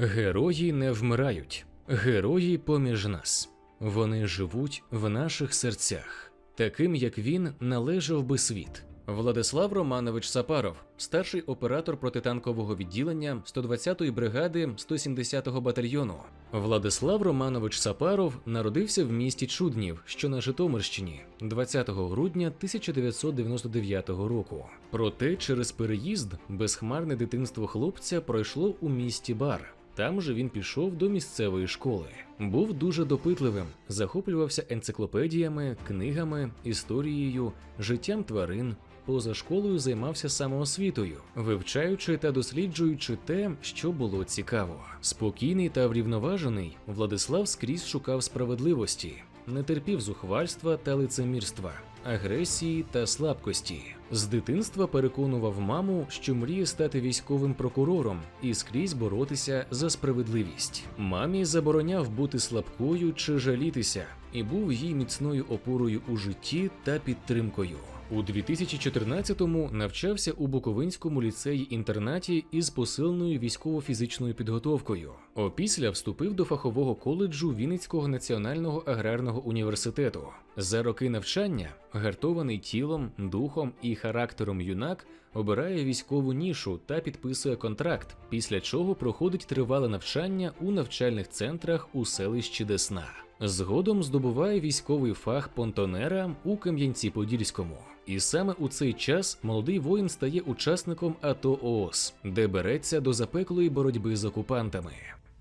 Герої не вмирають, герої поміж нас. Вони живуть в наших серцях. Таким як він належав би світ. Владислав Романович Сапаров, старший оператор протитанкового відділення 120-ї бригади 170-го батальйону. Владислав Романович Сапаров народився в місті Чуднів, що на Житомирщині, 20 грудня 1999 року. Проте через переїзд безхмарне дитинство хлопця пройшло у місті Бар. Там же він пішов до місцевої школи. Був дуже допитливим, захоплювався енциклопедіями, книгами, історією, життям тварин. Поза школою займався самоосвітою, вивчаючи та досліджуючи те, що було цікаво. Спокійний та врівноважений, Владислав скрізь шукав справедливості, не терпів зухвальства та лицемірства, агресії та слабкості. З дитинства переконував маму, що мріє стати військовим прокурором і скрізь боротися за справедливість. Мамі забороняв бути слабкою чи жалітися, і був їй міцною опорою у житті та підтримкою. У 2014-му навчався у Буковинському ліцеї-інтернаті із посиленою військово-фізичною підготовкою. Опісля вступив до фахового коледжу Вінницького національного аграрного університету. За роки навчання, гартований тілом, духом і характером юнак обирає військову нішу та підписує контракт, після чого проходить тривале навчання у навчальних центрах у селищі Десна. Згодом здобуває військовий фах понтонера у Кам'янці-Подільському. І саме у цей час молодий воїн стає учасником АТО ООС, де береться до запеклої боротьби з окупантами.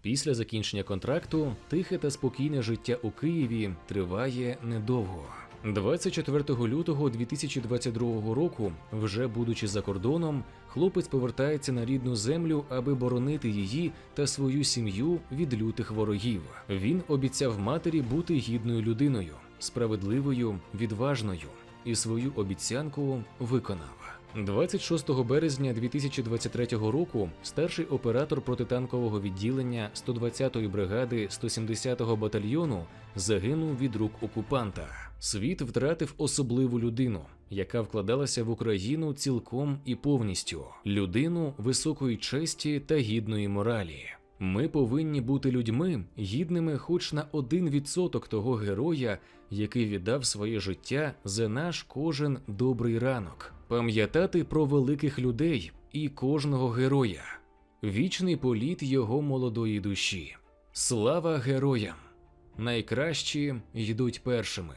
Після закінчення контракту тихе та спокійне життя у Києві триває недовго. 24 лютого 2022 року, вже будучи за кордоном, хлопець повертається на рідну землю, аби боронити її та свою сім'ю від лютих ворогів. Він обіцяв матері бути гідною людиною, справедливою, відважною, і свою обіцянку виконав. 26 березня 2023 року старший оператор протитанкового відділення 120-ї бригади 170-го батальйону загинув від рук окупанта. Світ втратив особливу людину, яка вкладалася в Україну цілком і повністю, людину високої честі та гідної моралі. Ми повинні бути людьми, гідними хоч на один відсоток того героя, який віддав своє життя за наш кожен добрий ранок, пам'ятати про великих людей і кожного героя, вічний політ його молодої душі. Слава героям! Найкращі йдуть першими.